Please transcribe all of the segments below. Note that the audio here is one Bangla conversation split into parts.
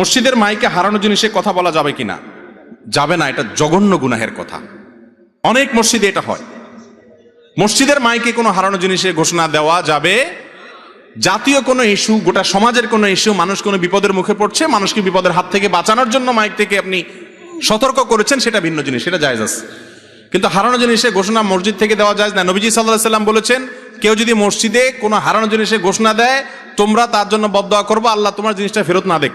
মসজিদের মাইকে হারানো জিনিসে কথা বলা যাবে কিনা? যাবে না, এটা জঘন্য গুনাহের কথা। অনেক মসজিদে এটা হয়। মসজিদের মাইকে কোনো হারানো জিনিসের ঘোষণা দেওয়া যাবে? জাতীয় কোনো ইস্যু, গোটা সমাজের কোনো ইস্যু, মানুষ কোনো বিপদের মুখে পড়ছে, মানুষকে বিপদের হাত থেকে বাঁচানোর জন্য মাইক থেকে আপনি সতর্ক করেছেন, সেটা ভিন্ন জিনিস, সেটা জায়জ আছে। কিন্তু হারানো জিনিসের ঘোষণা মসজিদ থেকে দেওয়া যায় না। নবীজি সাল্লাহ সাল্লাম বলেছেন, কেউ যদি মসজিদে কোনো হারানো জিনিসের ঘোষণা দেয়, তোমরা তার জন্য বদয়া করব, আল্লাহ তোমার জিনিসটা ফেরত না দেখ।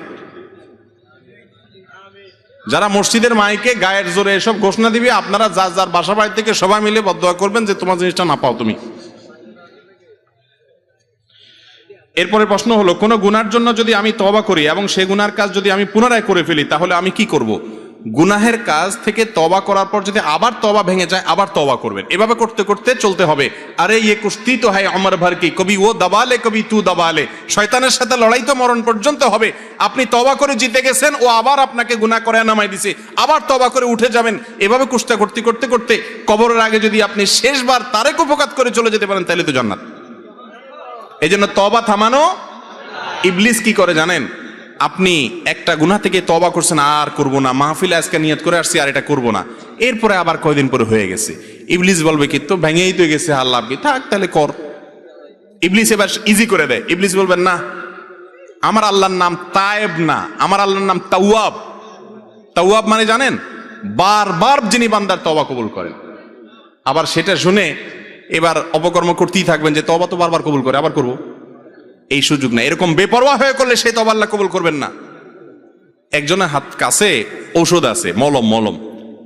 যারা মসজিদের মাইকে গায়ের জোরে এসব ঘোষণা দিবে, আপনারা যার যার বাসা বাড়ি থেকে সবাই মিলে বদয়া করবেন যে তোমার জিনিসটা না পাও তুমি। এরপরে প্রশ্ন হলো, কোনো গুনার জন্য যদি আমি তবা করি এবং সে গুনার কাজ যদি আমি পুনরায় করে ফেলি, তাহলে আমি কি করব? গুনাহের কাজ থেকে তবা করার পর যদি আবার তবা ভেঙে যায়, আবার তবা করবেন। এভাবে করতে করতে চলতে হবে। আরে ইয়ে কুস্তি তো হয় আমার ভার কি? কবি, ও দাবালে, কবি তু দাবালে। শয়তানের সাথে লড়াই তো মরণ পর্যন্ত হবে। আপনি তবা করে জিতে গেছেন, ও আবার আপনাকে গুনাহ করে নামাই দিছে। আবার তবা করে উঠে যাবেন। এভাবে কুস্তা করতে করতে করতে কবরের আগে যদি আপনি শেষবার তারেক উপকাত করে চলে যেতে পারেন, তাহলে তো জান্নাত। এই জন্য তবা থামানো, ইবলিস কি করে জানেন? আপনি একটা গুনাহ থেকে তবা করছেন, আর করব না। মাহফিলে আজকে নিয়ত করে আসছি, আর এটা করব না। এরপরে আবার কয়দিন পরে হয়ে গেছে। ইবলিস বলবে কি, তো ভেঙেই তো গেছে, আল্লাহ থাক, তাহলে কর। ইবলিস এবার ইজি করে দেয়। ইবলিস বলবেন, না, আমার আল্লাহর নাম তায়েব না, আমার আল্লাহর নাম তাওয়াব। তাওয়াব মানে জানেন, বারবার যিনি বান্দার তবা কবুল করেন। আবার সেটা শুনে এবার অপকর্ম করতেই থাকবেন যে তবা তো বারবার কবুল করে, আবার করব? এই সুযোগ না এরকম বেপরোয়া হয়ে করলে সে তবা আল্লাহ কবুল করবেন না। একজনের হাত কাছে ঔষধ আছে, মলম মলম।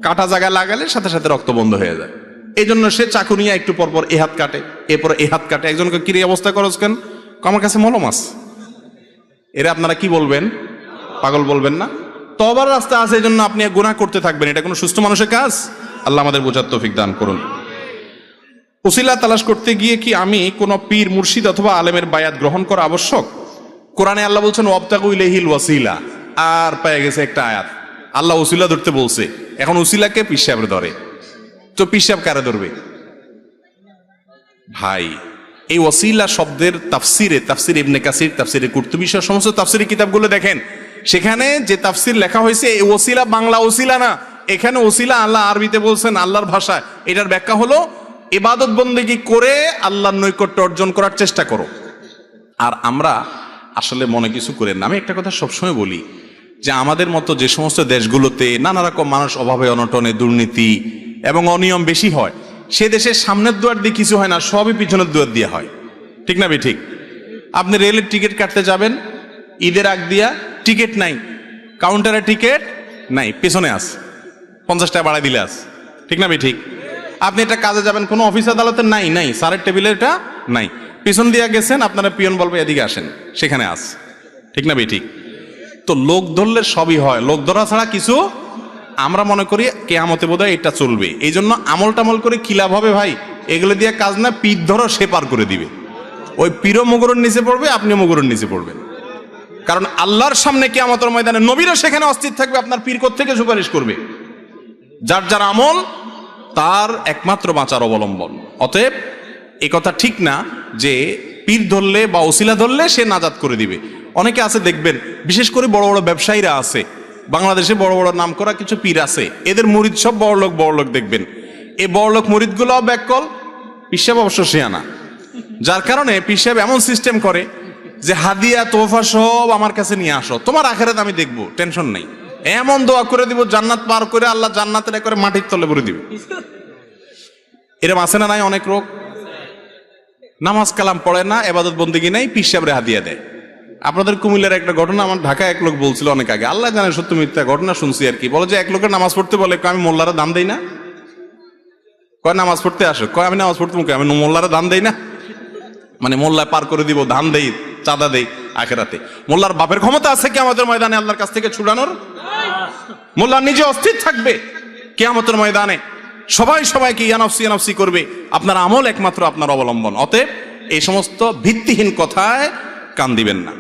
কাটা জায়গায় লাগালে সাথে সাথে রক্ত বন্ধ হয়ে যায়। এই জন্য সে চাকু নিয়ে একটু পর পর এ হাত কাটে এরপর এ হাত কাটে। একজনকে কিরে অবস্থা করস কেন? আমার কাছে মলম আছে। এরা আপনারা কি বলবেন? পাগল বলবেন না? তবার রাস্তা আছে এই জন্য আপনি গুনাহ করতে থাকবেন এটা কোনো সুস্থ মানুষের কাজ? আল্লাহ আমাদের বোঝার তৌফিক দান করুন। উসিলা তালাশ করতে গিয়ে কি আমি কোন পীর, মুর্শিদ অথবা আলেমের বায়াত গ্রহণ করা আবশ্যক? কোরআনে আল্লাহ বলছেন ওয়াবতাকু ওয়াসিলা আর পেয়ে গেছে একটা আয়াত। আল্লাহ উসিলা ধরতে বলছে, এখন উসিলাকে পীর সাহেবের ধরে। তো পীর সাহেব কারে ধরবে? ভাই, এই ওসিলা শব্দের তাফসিরে, তাফসির ইবনে কাসির, তাফসিরে কুর্তুবি সমস্ত তাফসিরি কিতাবগুলো দেখেন। সেখানে যে তাফসির লেখা হয়েছে, এই ওসিলা বাংলা ওসিলা না। এখানে ওসিলা আল্লাহ আরবিতে বলছেন, আল্লাহর ভাষায়। এটার ব্যাখ্যা হলো ইবাদত বন্দেগি করে আল্লাহর নৈকট্য অর্জন করার চেষ্টা করো। আর আমরা আসলে মনে কিছু করে না। আমি একটা কথা সবসময় বলি যে আমাদের মতো যে সমস্ত দেশগুলোতে নানা রকম মানুষ অভাবে অনটনে দুর্নীতি এবং অনিয়ম বেশি হয়, সে দেশের সামনের দুয়ার দিয়ে কিছু হয় না, সবই পিছনের দুয়ার দিয়ে হয়। ঠিক না বে ঠিক। আপনি রেলের টিকিট কাটতে যাবেন, ঈদের আগ দিয়া টিকিট নাই, কাউন্টারে টিকিট নাই, পেছনে আস, পঞ্চাশ টাকা বাড়াই দিলে আস। ঠিক না বে ঠিক। আপনি এটা কাজে যাবেন, কোনো অফিস আদালতে নাই নাই, স্যারের টেবিলে এটা নাই। পিছন দিয়া গেছেন, আপনারা পিয়ন বলবে, এদিকে আসেন, সেখানে আস। ঠিক না বে ঠিক তো লোক ধরলে সবই হয়, লোক ধরা ছাড়া কিছু আমরা মনে করি কেয়ামতে বোধহয় এটা চলবে। এই জন্য আমল টামল করে কি লাভ হবে ভাই? এগুলো দিয়ে কাজ না, পিঠ ধরো, সে পার করে দিবে। ওই পীরও মুগুরের নিচে পড়বে, আপনিও মুগুরের নিচে পড়বেন। কারণ আল্লাহর সামনে কেয়ামতের ময়দানে নবীরও সেখানে অস্থির থাকবে, আপনার পীর থেকে সুপারিশ করবে? যার যার আমল তার একমাত্র বাঁচার অবলম্বন। অতএব, এ কথা ঠিক না যে পীর ধরলে বা ওসিলা ধরলে সে নাজাত করে দিবে। অনেকে আছে, দেখবেন, বিশেষ করে বড় বড় ব্যবসায়ীরা আছে। বাংলাদেশে বড় বড় নাম করা কিছু পীর আছে। এদের মুরিদ সব বড় লোক বড় লোক দেখবেন। এই বড় লোক মুরিদগুলোও ব্যাককল পিসাব অবশ্য শিয়ানা। যার কারণে পিসাব এমন সিস্টেম করে যে হাদিয়া তোফা সব আমার কাছে নিয়ে আসো। তোমার আখেরাত আমি দেখব, টেনশন নেই। এমন দোয়া করে দিব, জান্নাত পার করে আল্লাহ জান্নাতের করে মাটির তলে ভরে দিবে। এরম আছে না নাই অনেক রোগ? নামাজ কালাম পড়ে না, এবাদত বন্দিগি নাই পিসাবরে হাদিয়া দেয়। আপনাদের কুমিল্লার একটা ঘটনা, আমার ঢাকায় এক লোক বলছিল অনেক আগে, আল্লাহ জানে সত্য মিথ্যা ঘটনা শুনছি আর কি। বলে যে এক লোকের নামাজ পড়তে বলে আমি মোল্লারা দান দেই না? কয়, নামাজ পড়তে আসো। কয়, আমি নামাজ পড়তে মুখে, আমি মোল্লারা দান দেই না? মানে মোল্লায় পার করে দিব ধান দেই, চাঁদা দেই আখেরাতে। মোল্লার বাপের ক্ষমতা আছে কি আমাদের ময়দানে আল্লাহর কাছ থেকে ছুড়ানোর? মোল্লা নিজে অস্থির থাকবে কেয়ামতের ময়দানে। সবাই সবাইকে ইয়ানফসি ইয়ানফসি করবে। আপনার আমল একমাত্র আপনার অবলম্বন। অতএব এই সমস্ত ভিত্তিহীন কথায় কান দিবেন না।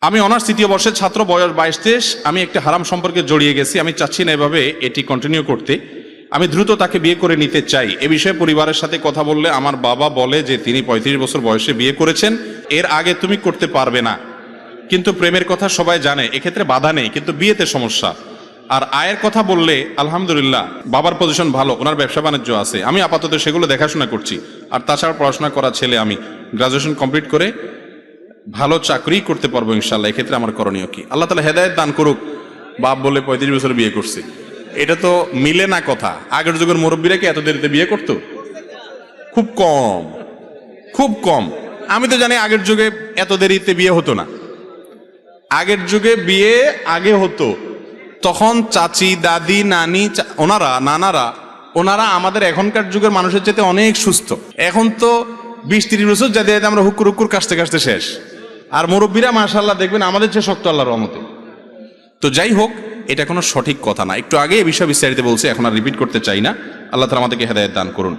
আমি অনার্স তৃতীয় বর্ষের ছাত্র, বয়স বাইশ তেইশ আমি একটা হারাম সম্পর্কে জড়িয়ে গেছি। আমি চাচ্ছি না এভাবে এটি কন্টিনিউ করতে। আমি দ্রুত তাকে বিয়ে করে নিতে চাই। এ বিষয়ে পরিবারের সাথে কথা বললে আমার বাবা বলে যে তিনি পঁয়ত্রিশ বছর বয়সে বিয়ে করেছেন। এর আগে তুমি করতে পারবে না। কিন্তু প্রেমের কথা সবাই জানে, এক্ষেত্রে বাধা নেই, কিন্তু বিয়েতে সমস্যা। আর আয়ের কথা বললে, আলহামদুলিল্লাহ, বাবার পজিশন ভালো, ওনার ব্যবসা বাণিজ্য আছে। আমি আপাতত সেগুলো দেখাশোনা করছি। আর তাছাড়া পড়াশোনা করা ছেলে আমি। গ্রাজুয়েশন কমপ্লিট করে ভালো চাকরি করতে পারব ইনশাল্লাহ এক্ষেত্রে আমার করণীয় কি? আল্লাহ তালা হেদায়ত দান করুক, বাপ বলে পঁয়ত্রিশ বছর বিয়ে করছে। এটা তো মিলে না কথা। আগের যুগের মুরব্বীরা কি এত দেরিতে বিয়ে করতো? খুব কম। খুব কম। আমি তো জানি আগের যুগে এত দেরিতে বিয়ে হতো না। আগের যুগে বিয়ে আগে হতো। তখন চাচি, দাদি, নানি ওনারা, নানারা, ওনারা আমাদের এখনকার যুগের মানুষের চাইতে অনেক সুস্থ। এখন তো বিশ তিরিশ বছর যাতে যাতে আমরা হুকুর হুকুর কাশতে কাশতে শেষ। আর মুরব্বীরা মাশাল্লাহ দেখবেন আমাদের চেয়ে শক্ত আল্লাহর রহমতে। তো যাই হোক, এটা কোনো সঠিক কথা না। একটু আগে এই বিষয়ে বিস্তারিত বলছে, এখন আর রিপিট করতে চাই না। আল্লাহ তালা আমাদেরকে হেদায়ত দান করুন।